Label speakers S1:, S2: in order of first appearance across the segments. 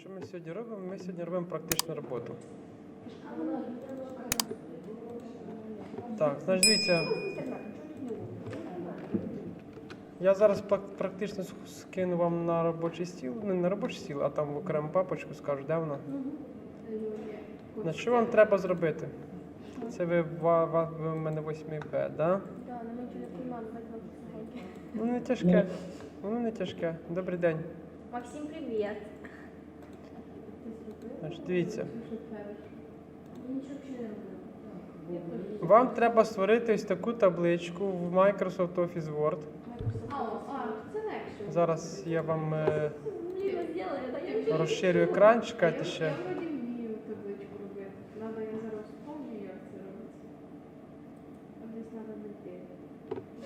S1: Що ми сьогодні робимо? Ми сьогодні робимо практичну роботу. Так, значить, дивіться. Я зараз практично скину вам на робочий стіл. Не на робочий стіл, а там в окрему папочку скажу, де вона. Значить, що вам треба зробити? Це ви, в мене 8 Б, так? Да?
S2: На.
S1: Ну не тяжке. Ну не тяжке. Добрий день.
S2: Максим, привіт.
S1: Значить, дивіться. Вам треба створити ось таку табличку в Microsoft Office Word. Зараз я вам е, розширю екран, чекайте
S3: Я
S1: ще.
S3: вроді вмію табличку робити. Надо я зараз вспомню, як це робиться. А десь треба знайти.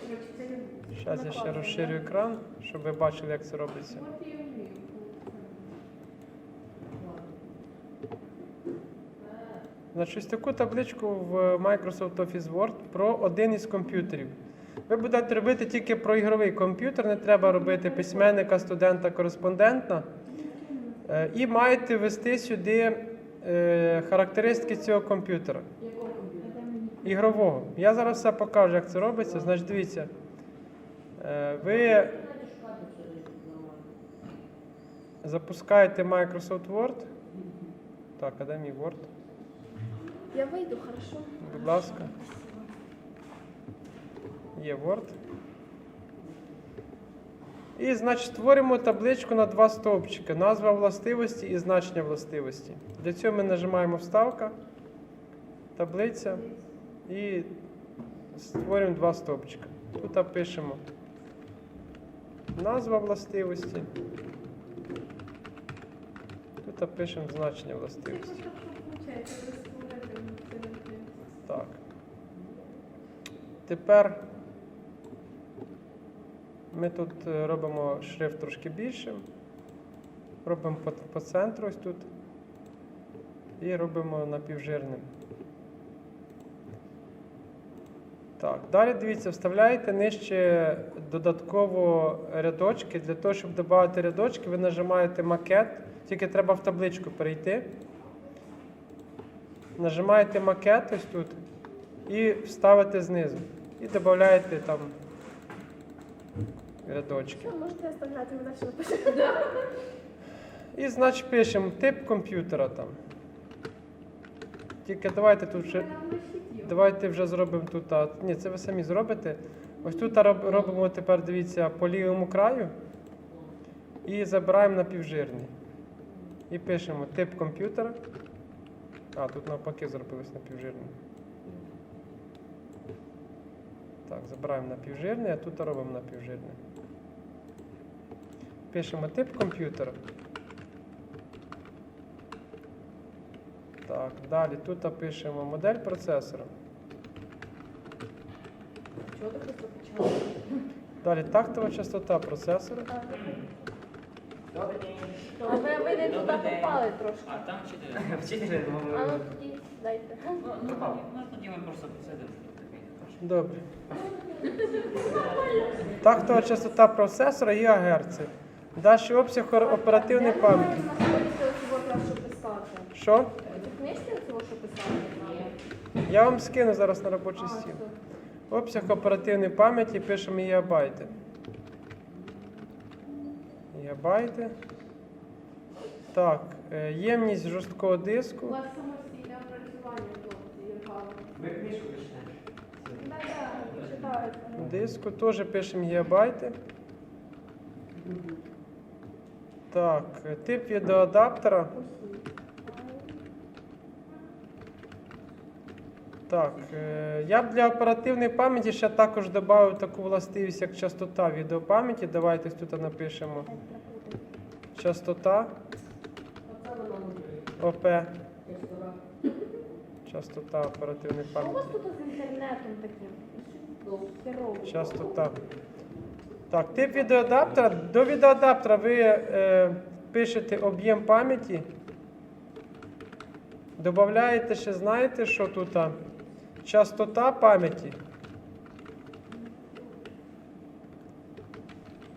S3: Коротше, це я вмію.
S1: Зараз я ще розширю екран, щоб ви бачили, як це робиться.
S3: От
S1: Значить, ось таку табличку в Microsoft Office Word про один із комп'ютерів. Ви будете робити тільки про ігровий комп'ютер, не треба робити письменника, студента, кореспондента. Е, І маєте ввести сюди е, характеристики цього комп'ютера. Ігрового. Я зараз все покажу, як це робиться. Значить, дивіться. Е, Ви запускаєте Microsoft Word. Так, а де мій Word?
S2: Я вийду, хорошо?
S1: Будь ласка. Є Word. І, значить, створюємо табличку на два стовпчики. Назва властивості і значення властивості. Для цього ми нажимаємо вставка, таблиця і створюємо два стовпчика. Тут пишемо назва властивості. Тут пишемо значення властивості. Тепер ми тут е, робимо шрифт трошки більшим. Робимо по, по центру ось тут. І робимо напівжирним. Так, далі дивіться, вставляєте нижче додатково рядочки. Для того, щоб додати рядочки, ви нажимаєте макет, тільки треба в табличку перейти. Нажимаєте макет ось тут і вставите знизу. І додаєте там рядочки.
S2: Можете оставляти, ми далі напишемо.
S1: І значить пишемо тип комп'ютера там. Тільки давайте тут вже. Давайте вже зробимо тут. А, ні, це ви самі зробите. Ось тут робимо тепер, дивіться, по лівому краю. І забираємо напівжирний. І пишемо тип комп'ютера. А, тут навпаки зробилось напівжирний. Так, забираємо напівжирний, а тут робимо напівжирний. Пишемо тип комп'ютера. Так, далі тут пишемо модель процесора.
S2: Чого ти просто почала?
S1: Далі тактова частота процесора.
S2: А ви, ви не туди попали трошки.
S4: А там вчитель. Вчитель,
S2: А ну тоді дайте.
S4: Ну, ну, ну, тоді ми просто посидимо.
S1: Добре. Тактова частота процесора ГГц. Далі обсяг оперативної пам'яті. Що?
S2: Ти книжці цього, що писати?
S1: Я вам скину зараз на робочий стіл. Обсяг оперативної пам'яті пишемо гігабайти. Гігабайти. Так, е, ємність жорсткого диску.
S3: У вас самостійне опрацювання хлопці, Єргала.
S4: Ми книжку почнемо.
S1: Диску теж пишемо гігабайти. Так, тип відеоадаптера. Так, е, я б для оперативної пам'яті ще також додав таку властивість, як частота відеопам'яті. Давайте тут напишемо частота ОП. Частота оперативної
S2: А у вас тут з інтернетом таким?
S1: Частота. Так, тип відеоадаптера. До відеоадаптера ви е, пишете об'єм пам'яті. Додаєте ще, знаєте, що тут? а, Частота пам'яті.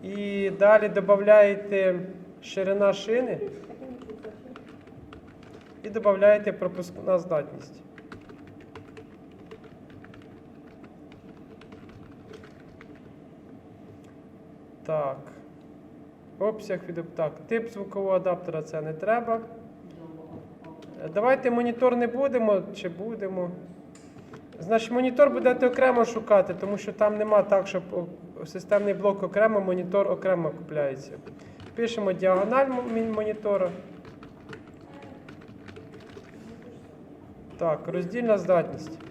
S1: І далі додаєте ширина шини. І додаєте пропускна здатність. Так. Обсяг від так. Тип звукового адаптера це не треба. Е, Давайте монітор не будемо чи будемо. Значить, монітор будете окремо шукати, тому що там нема так, щоб системний блок окремо, монітор окремо купляється. Пишемо діагональ монітора. Так, роздільна здатність.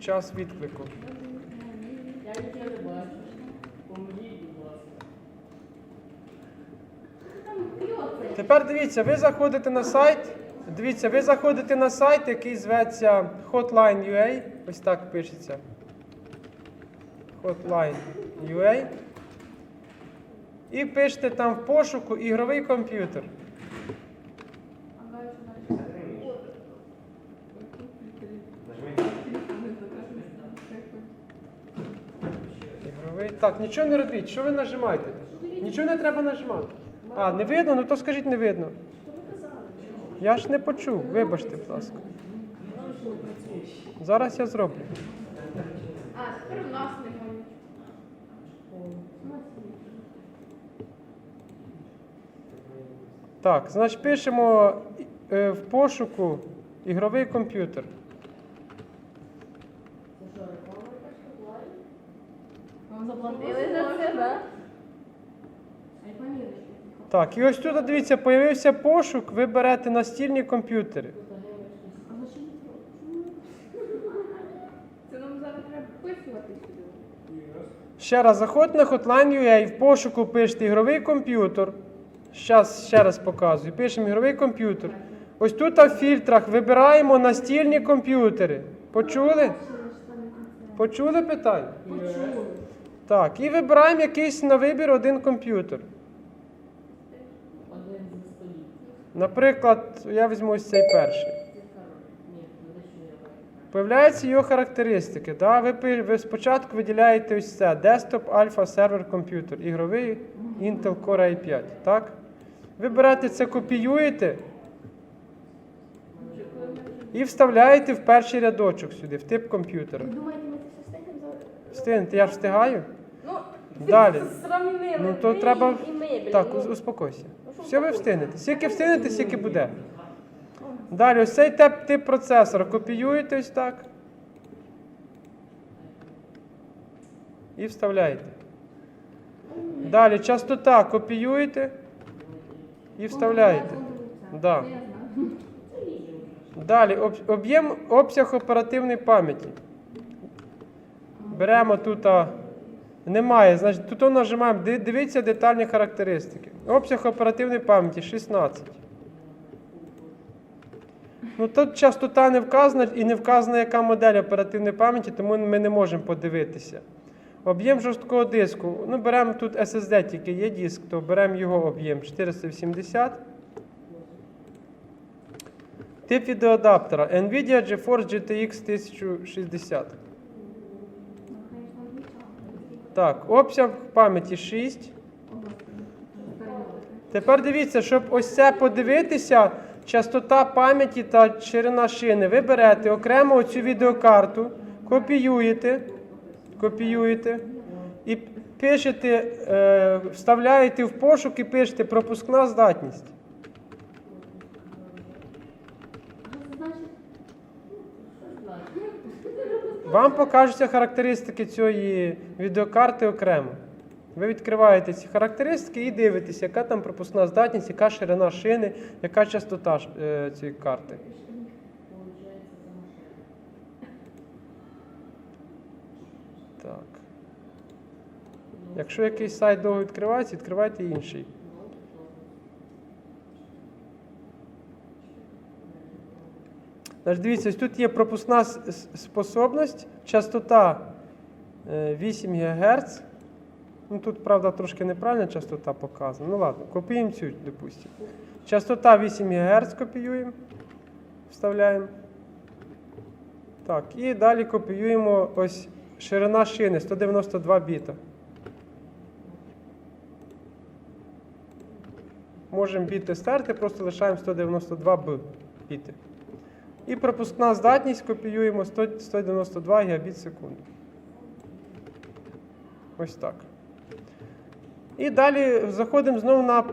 S1: Час відклику.
S5: Я нічого не бачу. Поможіть, будь ласка.
S1: Тепер дивіться, ви заходите на сайт. Дивіться, ви заходите на сайт, який зветься Hotline.ua. Ось так пишеться. Hotline.ua. І пишете там в пошуку ігровий комп'ютер. Ігровий. Так, нічого не робіть. Що ви нажимаєте? Нічого не треба нажимати. А, не видно? Ну то скажіть не видно. Я ж не почув. Вибачте, будь ласка. Зараз я зроблю.
S3: А, тепер у нас немає.
S1: Так, значить пишемо е, в пошуку ігровий комп'ютер.
S5: Вам заплатили
S2: за це?
S1: Так, і ось тут, дивіться, появився пошук, ви берете настільні комп'ютери.
S3: Це нам зараз треба вписувати сюди.
S1: Ще раз заходьте на Hotline.ua, в пошуку пишете ігровий комп'ютер. Щас ще раз показую. Пишемо ігровий комп'ютер. Ось тут в фільтрах вибираємо настільні комп'ютери. Почули? Почули питання? Так, і вибираємо якийсь на вибір один комп'ютер. Наприклад, я візьму ось цей перший. Появляються його характеристики. Да? Ви, ви спочатку виділяєте ось це Desktop Alpha Server Computer, ігровий Intel Core i5. Так? Ви берете це, копіюєте і вставляєте в перший рядочок сюди, в тип комп'ютера.
S2: Ви думаєте, ми це все встигнемо?
S1: Встигнете, я ж встигаю?
S2: Ну,
S1: Далі.
S2: Сравнили.
S1: Ну то
S2: ви
S1: треба.
S2: і мебель.
S1: Так,
S2: ну.
S1: ус- успокойся.
S2: Ну,
S1: Все ви встигнете. Скільки встигнете, стільки буде. Далі, ось цей тип, тип процесора копіюєте ось так. І вставляєте. Далі частота копіюєте і вставляєте. Да. Далі об- об'єм обсяг оперативної пам'яті. Беремо тут. А, немає, значить тут нажимаємо дивіться детальні характеристики. Обсяг оперативної пам'яті 16. Ну тут частота не вказана і не вказана, яка модель оперативної пам'яті, тому ми не можемо подивитися. Об'єм жорсткого диску. Ну, беремо тут SSD, тільки є диск, то беремо його об'єм 480. Тип відеоадаптера Nvidia GeForce GTX 1060. Так, обсяг пам'яті 6. Тепер дивіться, щоб ось це подивитися, частота пам'яті та ширина шини. Ви берете окремо оцю відеокарту, копіюєте, копіюєте і пишете, е, вставляєте в пошук і пишете пропускна здатність. Вам покажуться характеристики цієї відеокарти окремо. Ви відкриваєте ці характеристики і дивитеся, яка там пропускна здатність, яка ширина шини, яка частота е, цієї карти. Так. Якщо якийсь сайт довго відкривається, відкривайте інший. Значить, дивіться, тут є пропускна способність, частота е, 8 ГГц. Ну, тут, правда, трошки неправильна частота показана. Ну ладно, копіюємо цю, допустимо. Частота 8 ГГц копіюємо, вставляємо. Так, і далі копіюємо ось ширина шини 192 біта. можемо біти стерти, просто лишаємо 192Б біти. І пропускна здатність копіюємо 100 192 гігабіт секунду. Ось так. І далі заходимо знову на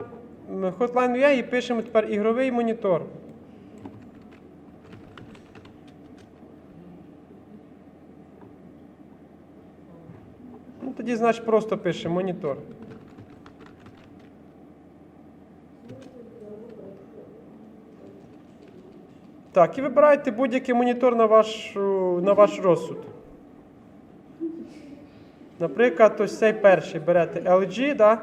S1: Hotline UI і пишемо тепер ігровий монітор. Ну, тоді, значить, просто пишемо монітор. Так, і вибирайте будь-який монітор на ваш, на ваш розсуд. Наприклад, ось цей перший берете LG, да?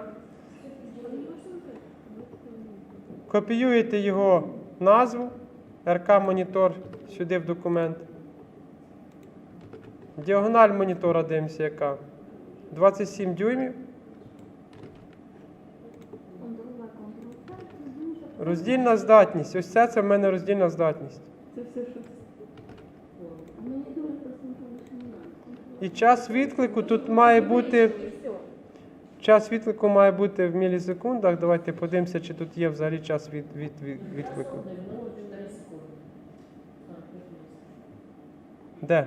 S1: копіюєте його назву, RK монітор сюди в документ. Діагональ монітора дивимося, яка. 27 дюймів. Роздільна здатність. Ось це, це в мене роздільна здатність.
S3: Це все, що
S1: І час відклику тут має бути. Час відклику має бути в мілісекундах. Давайте подивимося, чи тут є взагалі час від, від, від, відклику.
S5: 4 секунди. Так,
S1: Де?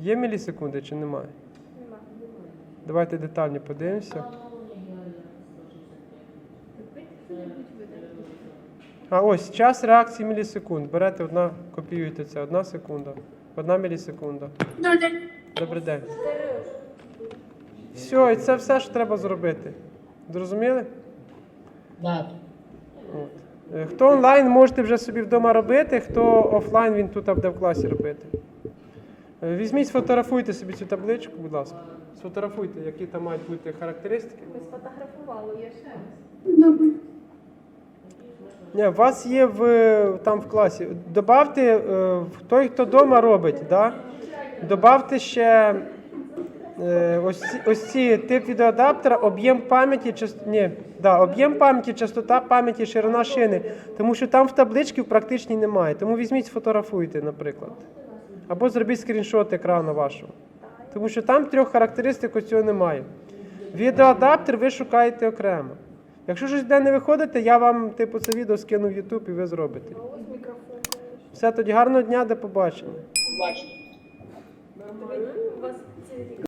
S1: Є мілісекунди чи немає? Давайте детально подивимося. А ось час реакції мілісекунд. Берете одна, копіюєте це, одна секунда. Одна мілісекунда. Добрий день. Все, і це все, що треба зробити. Зрозуміли?
S5: Так.
S1: От. Е, Хто онлайн можете вже собі вдома робити, хто офлайн, він тут буде в класі робити. Е, Візьміть, сфотографуйте собі цю табличку, будь ласка. Сфотографуйте, які там мають бути характеристики.
S2: Ми сфотографували.
S3: я ще раз.
S1: Ні, у вас є в, там в класі. Добавте, е, той, хто вдома робить, да? добавте ще е, ось, ось ці тип відеоадаптера, об'єм пам'яті, част... Ні, да, об'єм пам'яті, частота пам'яті, ширина шини. Тому що там в табличці практичній немає. Тому візьміть, сфотографуйте, наприклад. Або зробіть скріншот екрану вашого. Тому що там трьох характеристик ось цього немає. Відеоадаптер ви шукаєте окремо. Якщо щось де не виходите, я вам типу це відео скину в Ютуб і ви зробите. Все, тоді гарного дня, до побачення.
S2: Ці